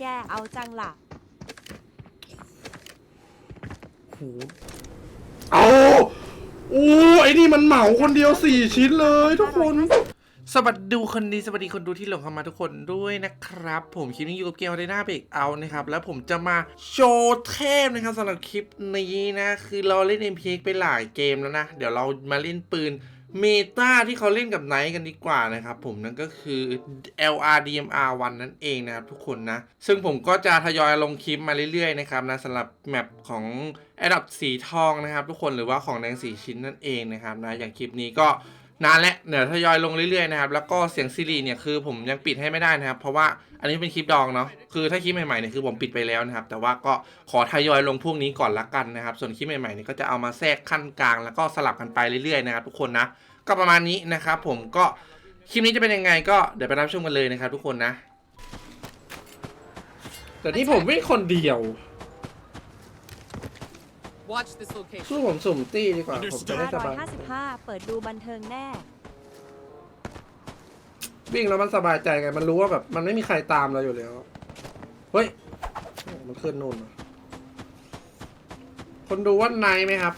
แกเอาจังล่ะโหเอาโอ้ไอ้นี่มันเหมาคนเดียวสี่ชิ้นเลยทุกคน สวัสดีคนดีสวัสดีคนดูที่หลงเข้ามาทุกคนด้วยนะครับ ผมคลิปนี้อยู่กับเกมในหน้าเบรกเอานะครับ แล้วผมจะมาโชว์เทพนะครับสำหรับคลิปนี้นะ คือเราเล่น MPX ไปหลายเกมแล้วนะ เดี๋ยวเรามาเล่นปืน เมตาที่เขาเล่นกับไนท์กันดีกว่านะครับผมนั่นก็คือ LRDMR 1 นั่นเองนะครับทุกคนนะ ซึ่งผมก็จะทยอยลงคลิปมาเรื่อยๆนะครับนะสำหรับแมปของแอดับสีทองนะครับทุกคนหรือว่าของแดงสีชิ้นนั่นเองนะครับนะอย่างคลิปนี้ก็ นานแล้วเดี๋ยวทยอยลงเรื่อยๆนะครับแล้วก็เสียงซีรีเนี่ยคือผมยังปิดให้ไม่ได้นะครับ เพราะว่าอันนี้เป็นคลิปดองเนาะคือถ้าคลิปใหม่ๆเนี่ยคือผมปิดไปแล้วนะครับ แต่ว่าก็ขอทยอยลงพวกนี้ก่อนละกันนะครับ ส่วนคลิปใหม่ๆเนี่ยก็จะเอามาแทรกขั้นกลาง แล้วก็สลับกันไปเรื่อยๆนะครับทุกคนนะก็ประมาณนี้นะครับผมก็คลิปนี้จะเป็นยังไงก็เดี๋ยวไปรับชมกันเลยนะครับ ทุกคนนะ แต่ที่ผมวิ่งคนเดียว Watch this location. คือผมสุ่มตี้ดีกว่า ผมจะได้สบาย 555 เปิดดูบันเทิงแน่ วิ่งแล้วมันสบายใจไง มันรู้ว่าแบบ มันไม่มีใครตามเราอยู่แล้ว เฮ้ยโอ้มันขึ้นนู่นว่ะคนดูว่าไนท์ไหมครับ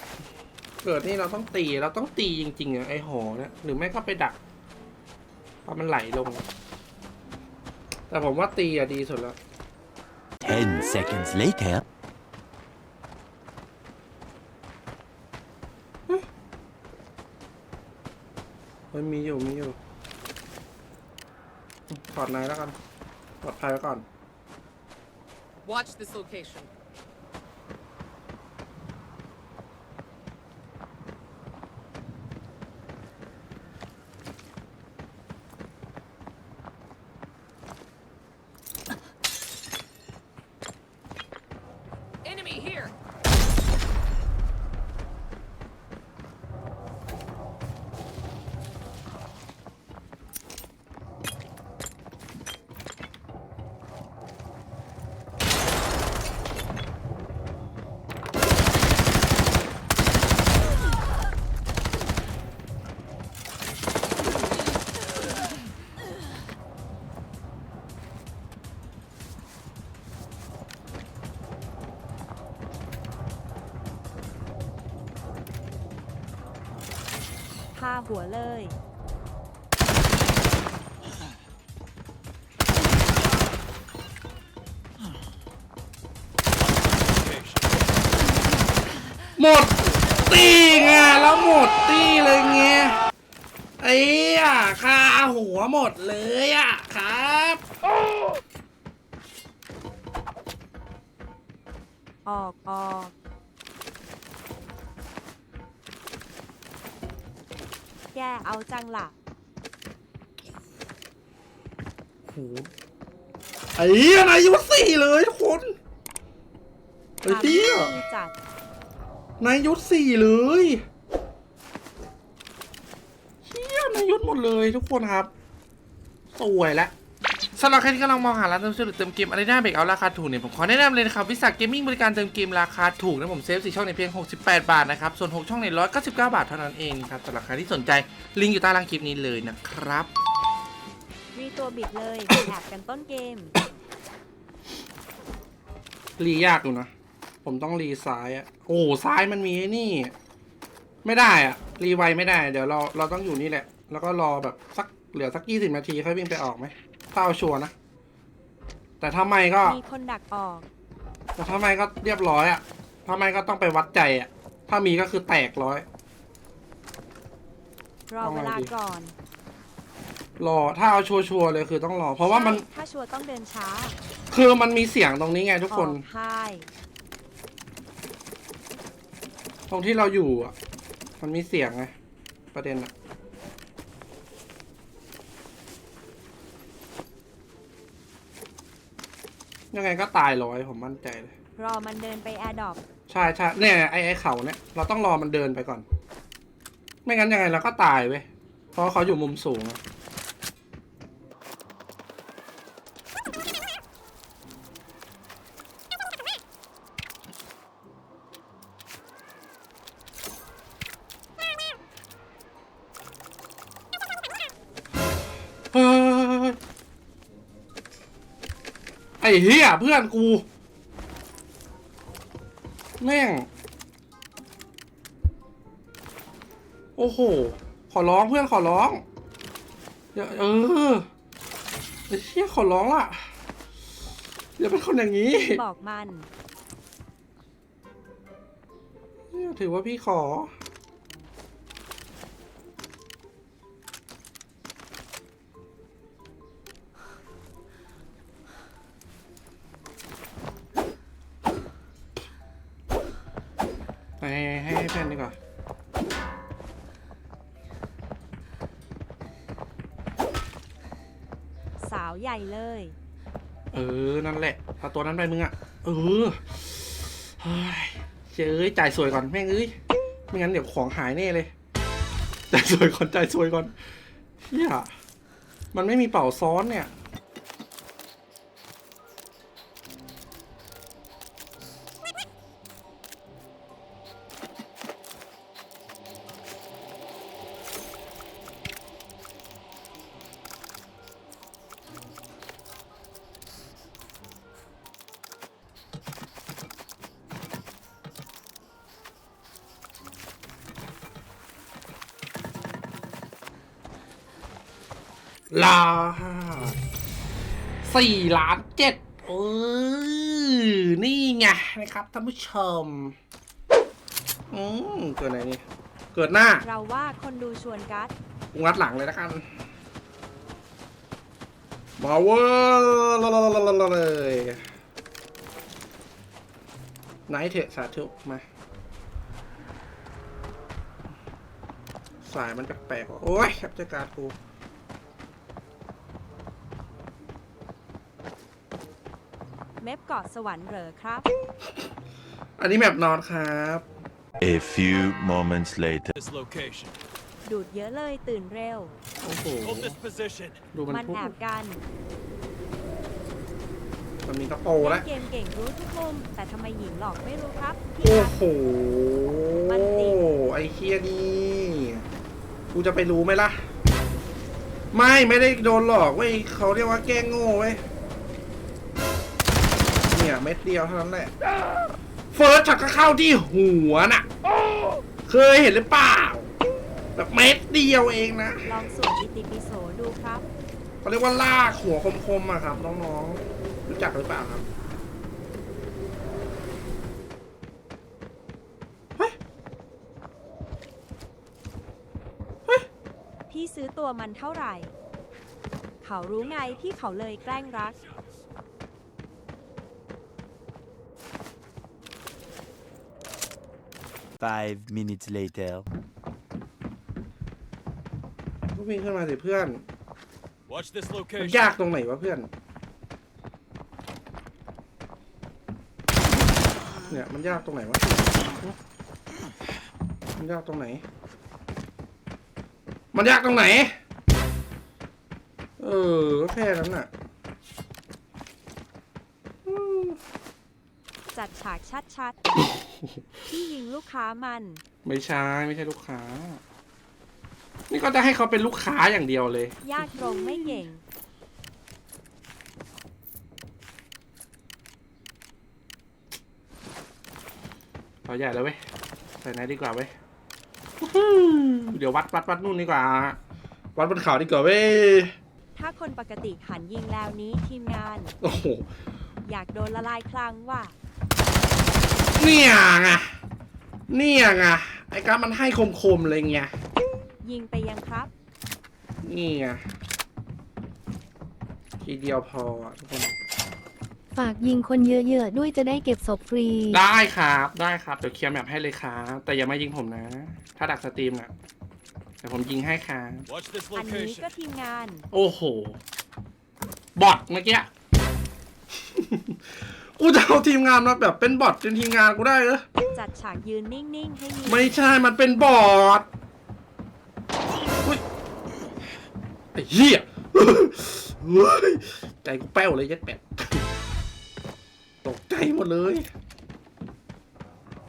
เกิดนี่เราต้องตี เราต้องตีจริงๆอะไอหอเนี่ย หรือไม่ก็ไปดักเพราะมันไหลลง แต่ผมว่าตีอะดีสุดแล้ว10 seconds later. มันมีอยู่มีอยู่ถอดไนท์แล้วกันปลอดภัยไว้ก่อน Watch this location. หัวเลย หมดตีไงแล้วหมดตีเลยไงไอ้อะคาหัวหมดเลยอะครับออกออก แกเอาจังล่ะ โหไอ้เหี้ยนายอายุสี่เลยทุกคนไอ้เหี้ยทำดีจัด นายยุทธสี่เลยเหี้ยนายยุทธหมดเลยทุกคนครับ สวยแล้ว สำหรับใครที่กำลังมองหาร้านเติมเสื้อหรือเติมเกมอะไรหน้าเบรกเอาราคาถูกเนี่ยผมขอแนะนำเลยนะครับวิสาเกมมิ่งบริการเติมเกมราคาถูกนะผมเซฟสี่ช่องในเพียง 68 บาทนะครับส่วน 6 ช่องใน199 บาทเท่านั้นเองครับสำหรับใครที่สนใจลิงก์อยู่ใต้ล่างคลิปนี้เลยนะครับรีตัวบิดเลยแอบกันต้นเกม รียากอยู่นะ ผมต้องรีซ้ายอะโอ้ซ้ายมันมีไอ้นี่ ไม่ได้อะรีไวไม่ได้ เดี๋ยวเราเราต้องอยู่นี่แหละ แล้วก็รอแบบสักเหลือสักยี่สิบนาทีค่อยวิ่งไปออกไหม ถ้าเอาชัวร์นะ แต่ถ้าไม่ก็ มีคนดักออก แต่ถ้าไม่ก็เรียบร้อยอะถ้าไม่ก็ต้องไปวัดใจอะถ้ามีก็คือแตกร้อย รอเวลาก่อนรอ ถ้าเอาชัวร์ๆเลยคือต้องรอ เพราะว่ามัน ใช่ถ้าชัวร์ต้องเดินช้าคือมันมีเสียงตรงนี้ไงทุกคน ออกค่ายตรงที่เราอยู่อะ มันมีเสียงไง ประเด็นอะ ยังไงก็ตายร้อยผมมั่นใจเลย รอมันเดินไปแอร์ดรอปใช่ใช่เนี่ยไอไอเขาเนี่ยเราต้องรอมันเดินไปก่อน ไม่งั้นยังไงเราก็ตายเว้ยเพราะเขาอยู่มุมสูงอะ เฮ้ยไอ้เฮียเพื่อนกู แม่ง โอ้โห ขอร้องเพื่อนขอร้องอย่าเออไอ้เฮียขอร้องล่ะอย่าเป็นคนอย่างนี้ บอกมันเนี่ยถือว่าพี่ขอ นดีกว่าสาวใหญ่เลย เออ นั่นแหละเอาตัวนั้นไปมึงอะ เออเฮ้ยเจ้ยจ่ายสวยก่อนแม่งเอ้ย ไม่งั้นเดี๋ยวของหายแน่เลย จ่ายสวยก่อนจ่ายสวยก่อนเฮียมันไม่มีเป่าซ้อนเนี่ย ลาสี่ล้านเจ็ดเออนี่ไงนะครับท่านผู้ชม อืมเกิดไหนนี่ เกิดหน้า เราว่าคนดูชวนกัดงัดหลังเลยแล้วกันมาเว้ยเลยไหนเถอะสาธุมา สายมันแปลกๆว่ะโอ้ยแคปเจอร์การ์ดกู เมฟเกาะสวรรค์เหรอครับ อันนี้แมปนอนครับ A few moments later. This location. ดูดเยอะเลยตื่นเร็ว โอ้โห Hold this position. ดูมันมันพูดแอบกันมันมีกระโปรเล่แล้วนเกมเก่งรู้ทุกมุมแต่ทำไมหญิงหลอกไม่รู้ครับพี่โอ้รัก โห มันติด ไอ้เคียนี่กูจะไปรู้ไหมล่ะ ไม่ไม่ได้โดนหลอกเว้ยเขาเรียกว่าแกล้งโง่เว้ย เนี่ยเม็ดเดียวเท่านั้นแหละเฟิร์สฉักก็เข้าที่หัวน่ะ เคยเห็นหรือเปล่า แบบเม็ดเดียวเองนะลองสวดอิติปิโสดูครับ เขาเรียกว่าลากหัวคมๆอะครับ น้องๆ รู้จักหรือเปล่าครับเฮ้ยพี่ซื้อตัวมันเท่าไหร่ เขารู้ไงพี่เขาเลยแกล้งรัก Five minutes later. ก็วิ่งขึ้นมาสิเพื่อน Watch this มัน location. ยากตรงไหนวะเพื่อน เนี่ยมันยากตรงไหนวะ มันยากตรงไหน มันยากตรงไหน เออก็แค่นั้นน่ะอืม จัดฉากชัดๆพี่ยิงลูกค้ามัน ไม่ใช่ไม่ใช่ลูกค้า นี่ก็จะให้เขาเป็นลูกค้าอย่างเดียวเลย ยากตรงไม่เก่งเอาใหญ่แล้วเว้ยใส่ไหนดีกว่าเว้ยวู้ฮู้เดี๋ยววัดวัดวัดนู่นดีกว่า วัดบนเขาดีกว่าเว้ย ถ้าคนปกติหันยิงแล้วนี้ทีมงาน โอ้โห อยากโดนละลายคลังว่ะ เนี่ยไงเนี่ยไงไอ้การดมันให้คมๆเลยไงยิงไปยังครับ นี่ไงทีเดียวพออะทุกคนฝากยิงคนเยอะๆด้วยจะได้เก็บศพฟรี ได้ครับได้ครับเดี๋ยวเคลียร์แมปให้เลยครับแต่อย่ามายิงผมนะ ถ้าดักสตรีมน่ะเดี๋ยวผมยิงให้ครับ Watch this อันนี้ location. ก็ทีมงาน โอ้โหบอทเมื่อกี้ กูจะเอาทีมงานมาแบบเป็นบอทเป็นทีมงานกูได้เหรอจัดฉากยืนนิ่งๆให้ยิงไม่ใช่มันเป็นบอทอุ๊ยไอ้เหี้ยเฮ้ยใจกูแป้วเลยยัดแปดตกใจหมดเลย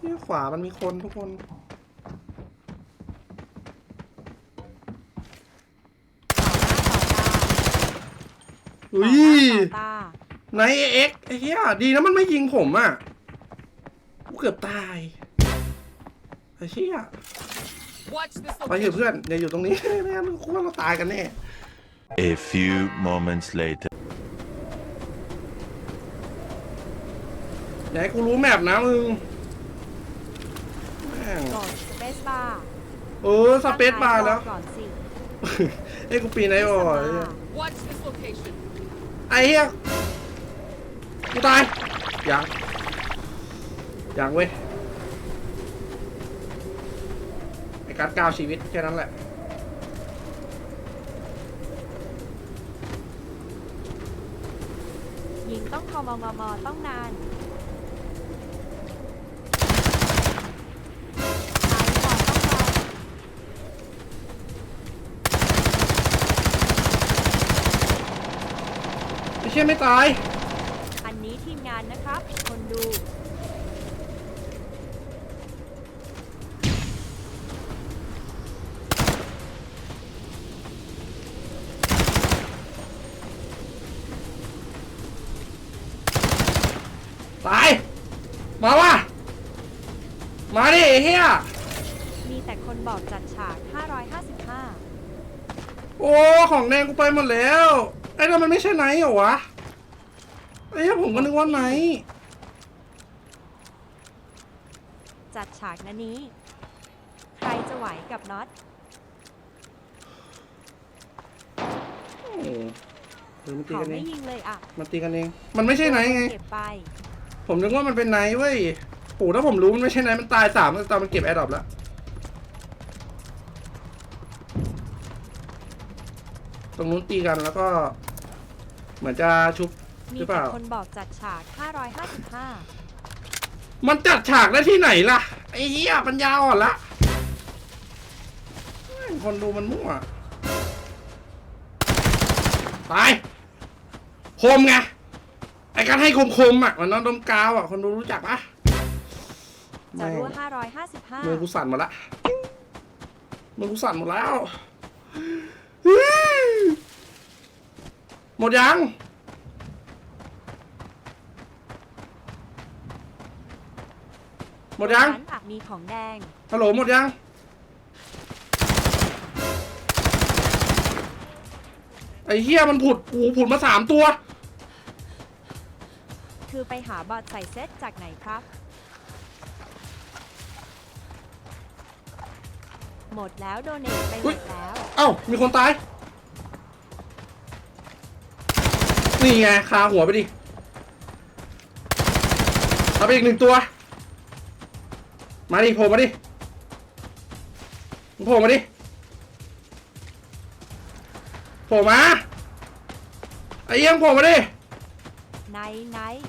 เนี่ยขวามันมีคนทุกคนต่อหน้าต่อตาอุ้ย ต่อหน้าต่อตา ไหนเอ็กไอ้เหี้ยดีนะมันไม่ยิงผมอะกูเกือบตายไอ้เหี้ย Watch this ไปเถอะ location. เพื่อนอย่าอยู่ตรงนี้ไม่งั้นกูว่าเราตายกันแน่ A few moments later. อย่าให้กูรู้แมปนะมึงแม่งกดสเปซบาร์เออสเปซบาร์แล้วก่อนสิเอ้ยกูปีนไหนบ่อย Watch this location. ไอ้เหี้ย กูตายยังยังเว้ยไอการก้าวชีวิตแค่นั้นแหละยิงต้องทอมมมต้องนานซ้ายก่อนต้องรอไม่เชื่อไม่ตาย อันนี้ทีมงานนะครับ คนดู ตาย มาว่ะ มาดิไอ้เฮีย มีแต่คนบอกจัดฉาก 555 โอ้ ของแดงกูไปหมดแล้ว ไอ้นั่นมันไม่ใช่ไนท์เหรอวะ ไอ้เหี้ยผมก็นึกว่าไนท์จัดฉากนะนี้ ใครจะไหวกับน็อต โอ้โหเออมันตีเขากันเอไม่งยิงเลยอะมันตีกันเอง มันไม่ใช่ไนท์ไง เก็บไป ผมนึกว่ามันเป็นไนท์เว้ยโหถ้าผมรู้มันไม่ใช่ไนท์มันตายสามตอนมันเก็บแอร์ดรอปแล้ว ต รงนู้นตีกันแล้วก็ เหมือนจะชุบมีหรือเปแต่ล่า คนบอกจัดฉาก 555 มันจัดฉากได้ที่ไหนล่ะ ไอ้เหี้ยปัญญาอ่อนละแม่งคนดูมันมั่วตายคมไง ไอ้การให้คมคมๆอะ มันนอนดมกาวอะ คนดูรู้จักปะจะแม่งรั่ว มือกู555 สั่นหมดละมือกูสั่นหมดแล้ว หมดยัง หมดยัง ร้านอะมีของแดง ฮัลโหลหมดยัง ไอ้เหี้ยมันผุดกูผุดมาสามตัว คือไปหาบอทใส่เซตจากไหนครับ หมดแล้วโดเนทไปหอุ๊มย ดแล้ว เอ้า มีคนตาย นี่ไงคาหัวไปดิเอาไปอีกหนึ่งตัว มาดิโผล่มาดิมึงโผล่มาดิโผล่มาไอ้เยี่ยงโผล่มาดิไนท์ไนท์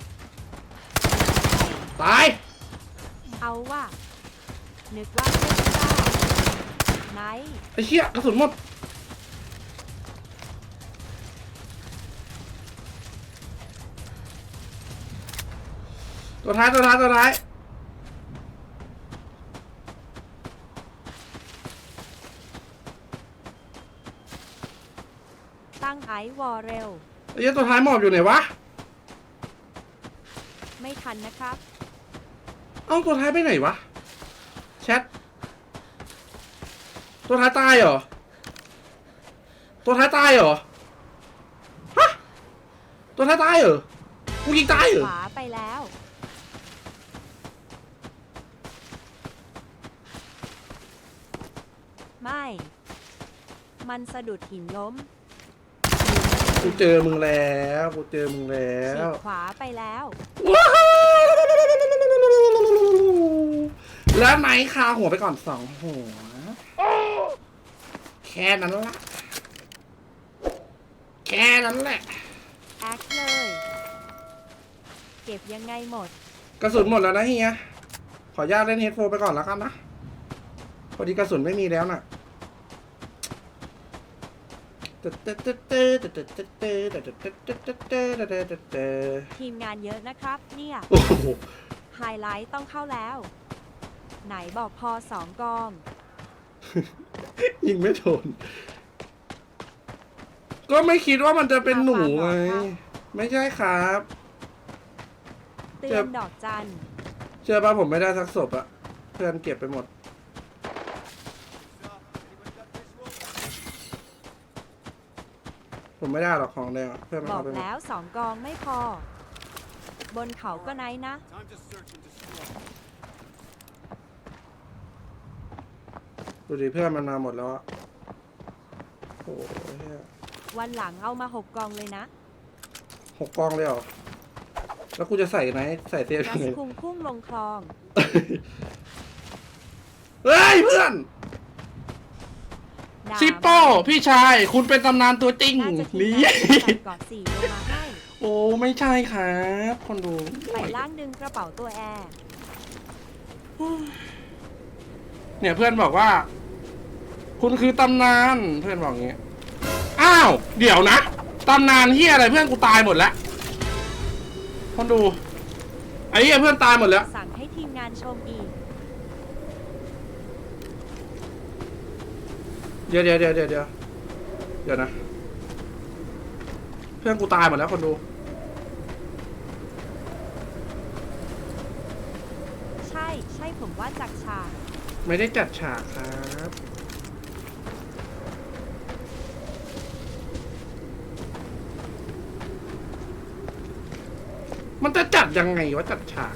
ตายเอาว่านึกว่าเทพเจ้าไนท์ไอ้เชี่ยกระสุนหมด ตัวท้ายตัวท้ายตัวท้ายตั้งไอซ์วอลเร็ว ไอ้เหี้ยตัวท้ายหมอบอยู่ไหนวะ ไม่ทันนะครับ เอ้าตัวท้ายไปไหนวะ แชท ตัวท้ายตายเหรอ ตัวท้ายตายเหรอ ฮะ ตัวท้ายตายเหรอ กูยิงตายเหรอ ขวาไปแล้ว ไม่ มันสะดุดหินล้มกูเจอมึงแล้วกูเจอมึงแล้ฉีว กขวาไปแล้วว้าวแล้วไหนคาหัวไปก่อนสองหัว แค่นั้นละ แค่นั้นแหละ แอคเลย เก็บยังไงหมด กระสุนหมดแล้วนะเฮีย ขออนุญาตเล่นเฮดโฟนไปก่อนแล้วกันนะ พอดีกระสุนไม่มีแล้วน่ะ ทีมงานเยอะนะครับ เนี่ย โอ้โหไฮไลท์ต้องเข้าแล้ว ไหนบอกพอสองกอง ยิงไม่โดนก็ไม่คิดว่ามันจะเป็นหนูไง ไม่ใช่ครับ เตืเจ็อบนดอกจัน เชื่อป่ะผมไม่ได้สักศพอะเพื่อนเก็บไปหมด ผมไม่ได้หรอกของแดงอะเพื่อนมันบอเอากไปหมดแล้วสองกองไม่พอ บนเขาก็ไนท์นะ Time to search and destroy. ดูดิเพื่อนมันมาหมดแล้วอะโอ้โหเหี้ยวันหลังเอามาหกกองเลยนะ หกกองเลยเหรอแล้วกูจะใส่ไหนใส่เซฟกัยังสไงคุงพุ่งลงคลอง เฮ้ยเพื่อน ด่าซิปโป้พี่ชาย คุณเป็นตำนานตัวจริงน่าจะทีมนี่งานใส่กอดสีลงมาให้โอ้ไม่ใช่ครับคนดูไปล่างดึงกระเป๋าตัวแอร์เนี่ยเพื่อนบอกว่า คุณคือตำนานเพื่อนบอกอย่างเงี้ยอ้าว เดี๋ยวนะตำนานเฮียอะไรเพื่อนกูตายหมดแล้วคนดูไอ้เฮียเพื่อนตายหมดแล้ว สั่งให้ทีมงานชมอีก เดี๋ยวเดี๋ยวเดี๋ยวเดี๋ยวเดี๋ยวเดี๋ยวนะ เพื่อนกูตายหมดแล้วคนดู ใช่ใช่ผมว่าจากฉากไม่ได้จัดฉากครับ มันจะจัดยังไงวะจัดฉาก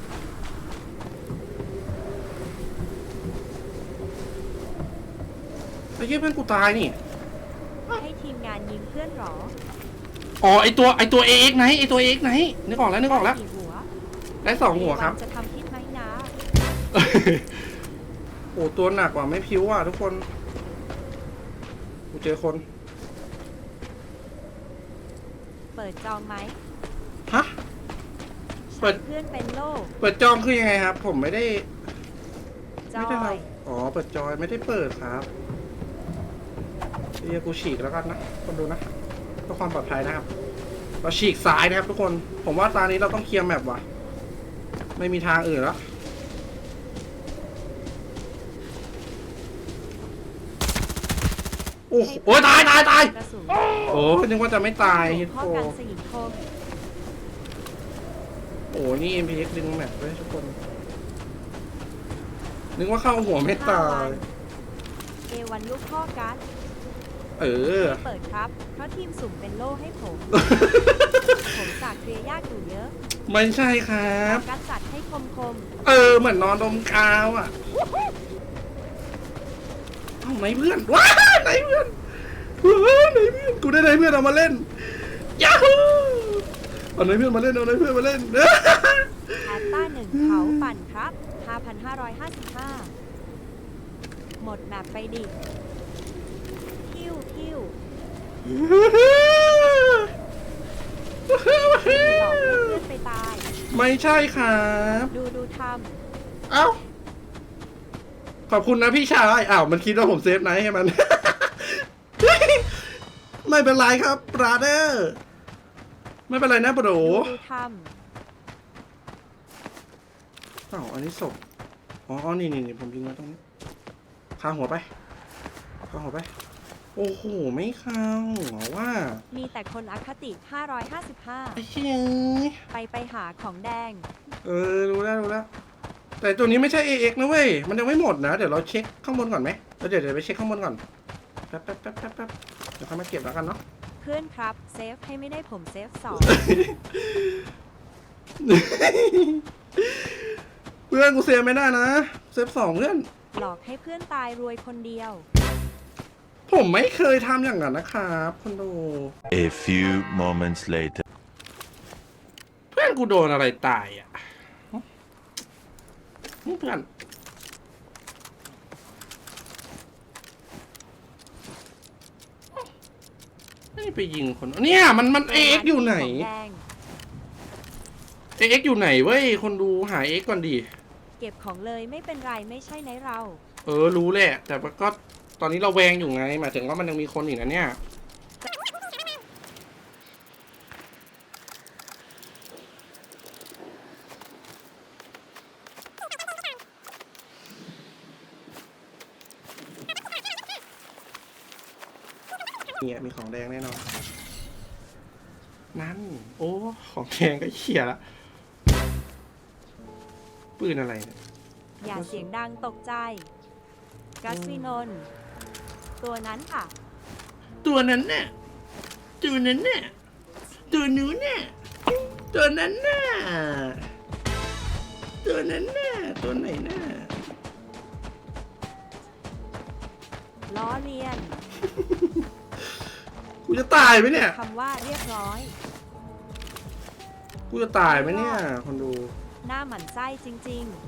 ไอ้เหี้ยเพื่อนกูตายนี่ ให้ทีมงานยิงเพื่อนหรออ๋อไอตัวไอตัวเอ็กไหนไอตัวเอ็กไหนนึกออกแล้วนึกออกแล้วกี่หัวได้สองหัวครับ จะทำพิษไหมนะโอ้ตัวหนักกว่าไม่พิ้วอะทุกคน กูเจอคน เปิดจองไหมฮะ เปิดใช้เพื่อนเป็นโลก เปิดจองคือยังไงครับ ผมไม่ได้จไม่อได้ยทำอ๋อ เปิดจอยไม่ได้เปิดครับ เรียกกูฉีกแล้วกันนะคนดูนะเพื่อความปลอดภัยนะครับ เราฉีกซ้ายนะครับทุกคน ผมว่าตอนนี้เราต้องเคลียร์แมปว่ะ ไม่มีทางอื่นแล้วโอ้โหโอ้ยตายตายตายกระสุนโอ้นึกว่าจะไม่ตายฮิตพ่อโฟกันสยิงคมโอ้นี่ MPX ดึงแมปไว้ทุกคน นึกว่าเข้าหัวไม่ตายเอวันลูกพ่อกัส เออไม่เปิดครับ เพราะทีมสุ่มเป็นโล่ให้ผม ผมจากเคลียร์ยากอยู่เยอะไม่ใช่ครับ กัสจัดให้คมคมเออ เหมือนนอนดมกาวอะเอาไหนเพื่อนว้าไหนเพื่อนว้าไหนเพื่อนกูได้ไหนเพื่อนเอามาเล่นยาฮูเอาไหนเพื่อนมาเล่นเอาไหนเพื่อนมาเล่นๆแอตต้าหนึ่งเขาปั่นครับ 5,555 หมดแมปไปดิ ทิวทิวหลอกให้เพื่อนไปตาย ไม่ใช่ครับ ดูดูทเอ้า ขอบคุณนะพี่ชายอ้าว มันคิดว่าผมเซฟไนท์ให้มัน ไม่เป็นไรครับบราเดอร์ไม่เป็นไรนะบรำดูดูทอ้าวอันนี้ศพอ๋ออ๋อนี่นี่นี่ผมยิงไว้ตรงนี้ข้างหัวไปข้างหัวไป โอ้โห ไม่เข้าเหรอว่าำมีแต่คนอคติ ไอ้555 เชี่ยไปไปหาของแดง เออ รู้แล้วรู้แล้ว แต่ตัวนี้ไม่ใช่ AX นะเว้ย มันยังไม่หมดนะ เดี๋ยวเราเช็คข้างบนก่อนไหมแล้วเดี๋ยวเดี๋ยวไปเช็คข้างบนก่อน แป๊บแป๊บแป๊บแป๊บแป๊บเดี๋ยวค่อยมาเก็บแล้วกันเนาะ เพื่อนครับ เซฟให้ไม่ได้ผมเซฟสอง เพื่อนกูเซฟไม่ได้นะ เซฟสองเพื่อน หลอกให้เพื่อนตายรวยคนเดียว ผมไม่เคยทำอย่างนั้นนะครับคนดู A few moments later. เพื่อนกูโดนอะไรตายอะนี่เพื่อนไม่ไปยิงคนเนี่ยมันมันเอ็กอยู่ไหนของแดงเอ็กอยู่ไหนเว้ยคนดูหาเอ็กก่อนดิเก็บของเลยไม่เป็นไรไม่ใช่ในเรา เออรู้แหละ แต่ว่าก็ ตอนนี้เราแวงอยู่ไงหมายถึงว่ามันยังมีคนอีกนะเนี่ย เนี่ยมีของแดงแน่นอน นั่น โอ้ ของแดงก็เขี่ยละ ปืนอะไรเนี่ย อย่าเสียงดังตกใจ กัสวินนท์ ตัวนั้นค่ะ ตัวนั้นน่ะตัวนั้นน่ะตัวนู้นน่ะตัวนั้นน่ะตัวนั้นน่ะตัวไหนน่ะล้อเลียนกูจะตายไหมเนี่ยคำว่าเรียบร้อย กูจะตายไหมเนี่ยคนดู หน้าหมันไส้จริงเ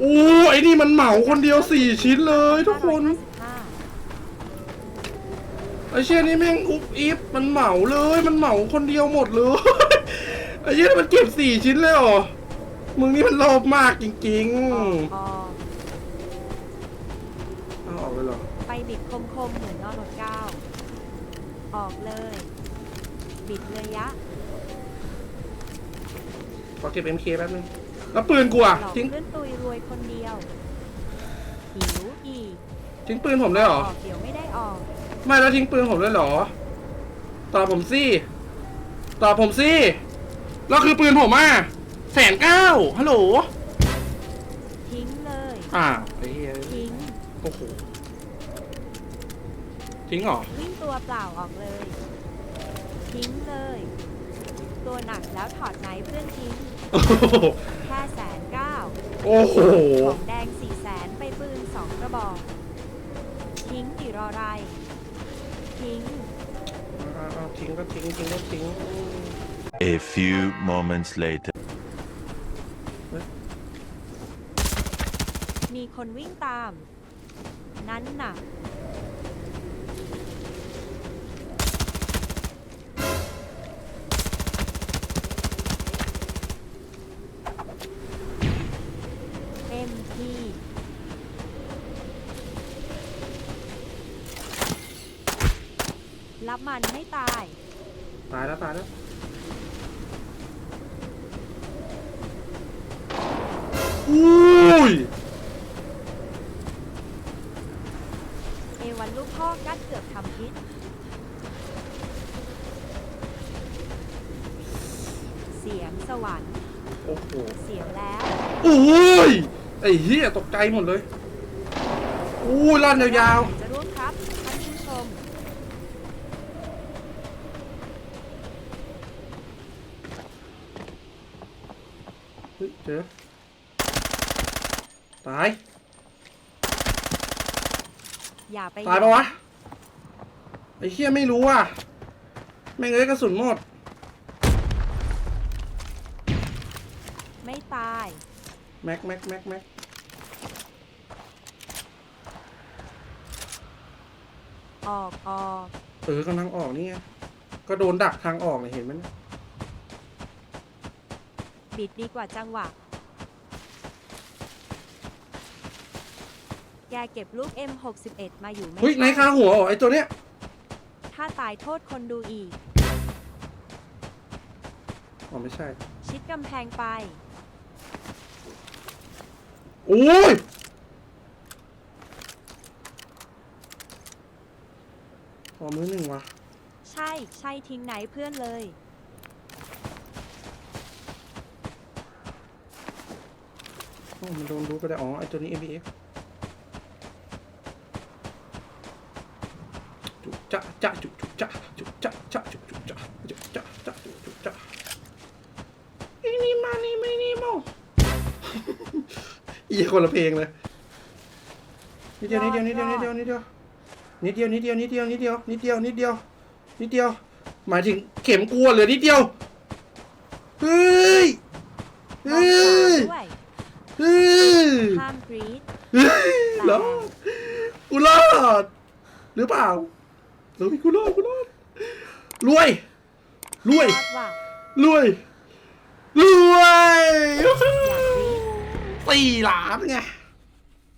อ้ไอ้นี่มันเหมาคนเดียวสี่ชิ้นเลยๆทุกคน555ไอ้เชี่ยนี่แม่งอุบอิบมันเหมาเลยมันเหมาคนเดียวหมดเลย ไอ้เชี่ยมันเก็บสี่ชิ้นเลยเหรอ มึงนี่มันโลภมากจริงออกออกๆเอาออกเลยเหรอ ไปบิดคมคมๆเหมือนนอนหนดก้าวออกเลย บิดเลยยะขอเก็บ MK แป๊บนึง แล้วปืนกูอะหลอกทิ้งเพื่อนตุยรวยคนเดียวหิวอีกทิ้งปืนผมเลยเหรอ ออกเดี๋ยวไม่ได้ออก ไม่แล้วทิ้งปืนผมเลยเหรอ ตอบผมสิตอบผมสิแล้วคือปืนผมอะแสนเก้าฮัลโหล ทิ้งเลย อ่าไอ้เหี้ยทิ้ง โอ้โห ทิ้งเหรอ วิ่งตัวเปล่าออกเลย ทิ้งเลย ตัวหนักแล้วถอดไหนเพื่อนทิ้งโอ้โหแค่แสนเก้าโอ้โห ของแดงสี่แสนไปปืนสองกระบอก ทิ้งดิรอไร ทิ้ง เอาเอาทิ้งก็ทิ้งทิ้งก็ทิ้ง A few moments later. มีคนวิ่งตาม นั้นน่ะ เอ็มพี รับมันไม่ตาย ตายแล้วตายแล้วอุ้ยเอวันลูกพ่อกัดเกือบทำพิษเสียงสวรรค์โอ้โหเสียงแล้วอุ้ยไอ้เหี้ยตกใจหมดเลยอุ้ยลั่นยาวจะร่วมครับท่านผู้ชม ๆเฮ้ยเจอ ตาย อย่าไป ตายปะวะไอ้เหี้ยไม่รู้อะแม่งเอ้ยกระสุนหมด ไม่ตายแม็กแม็กแม็กแม็กออกออกเออกำลังออกนี่ไงก็โดนดักทางออกเลยเห็นไหมเนี่ยบิดดีกว่าจังหวะ แกเก็บลูก M61 มาอยู่ไม่เฮ้ยไหนใช่คาหัวเหรอไอ้ตัวเนี้ยถ้าตายโทษคนดูอีก อ๋อไม่ใช่ชิดกำแพงไป โอ้ยขอมือหนึ่งวะใช่ใช่ทิ้งไหนเพื่อนเลย โอ้มันโดนรู้ก็ได้อ๋อไอตัวนี้ MBX จุจะจะจุจุจะจุจะจะจุจุจะจุจะจะจุจุจะอีนี่มานี่ไม่นี่โมอีคนละเพลงเลยนิดเดียวนิดเดียวนิดเดียวนิดเดียวนิดเดียวนิดเดียวนิดเดียวนิดเดียวนิดเดียวนิดเดียวนิดเดียวนิดเดียวหมายถึงเข็มกลัวเหลือนิดเดียวเฮ้ยเฮ้ยเฮ้ยห้ามกรีดรอดกูรอดหรือเปล่า เฮ้ยกูรอดกูรอดรวยรวยรวยรวยสี่ล้านไง